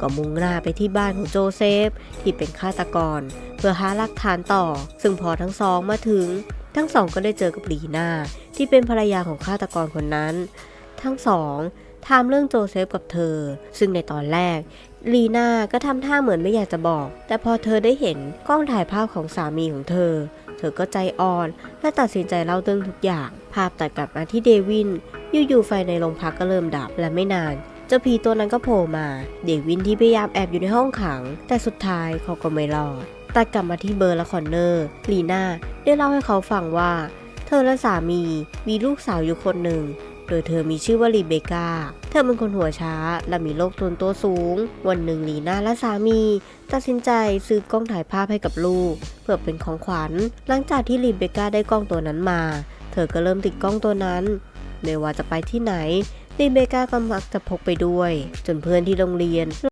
ก็มุ่งหน้าไปที่บ้านของโจเซฟ ที่เป็นฆาตกร เพื่อหาหลักฐานต่อ ซึ่งพอทั้งสองมาถึง ทั้งสองก็ได้เจอกับลีน่าที่เป็นภรรยาของฆาตกรคนนั้น ทั้งสองถามเรื่องโจเซฟกับเธอ ซึ่งในตอนแรกลีน่าก็ทำท่าเหมือนไม่อยากจะบอก แต่พอเธอได้เห็นกล้องถ่ายภาพของสามีของเธอ เธอก็ใจอ่อน และตัดสินใจเล่าเรื่องทุกอย่าง ภาพตัดกลับมาที่เดวิน อยู่ๆไฟในโรงพักก็เริ่มดับและไม่นาน เจ้าผีตัวนั้นก็โผล่มา เดวินที่พยายามแอบอยู่ในห้องขัง แต่สุดท้ายเขาก็ไม่รอดตัดกลับมาที่เบอร์และคอนเนอร์ลีน่าได้เล่าให้เขาฟังว่า เธอและสามีมีลูกสาวอยู่คนหนึ่ง โดยเธอมีชื่อว่าลีเบกาเธอเป็นคนหัวช้าและมีโรคส่วนตัวสูง วันหนึ่งลีน่าและสามี ตัดสินใจซื้อกล้องถ่ายภาพให้กับลูก เพื่อเป็นของขวัญ หลังจากที่ลีเบกาได้กล้องตัวนั้นมา เธอก็เริ่มติดกล้องตัวนั้น ไม่ว่าจะไปที่ไหน ลีเบกาก็มักจะพกไปด้วย จนเพื่อนที่โรงเรียน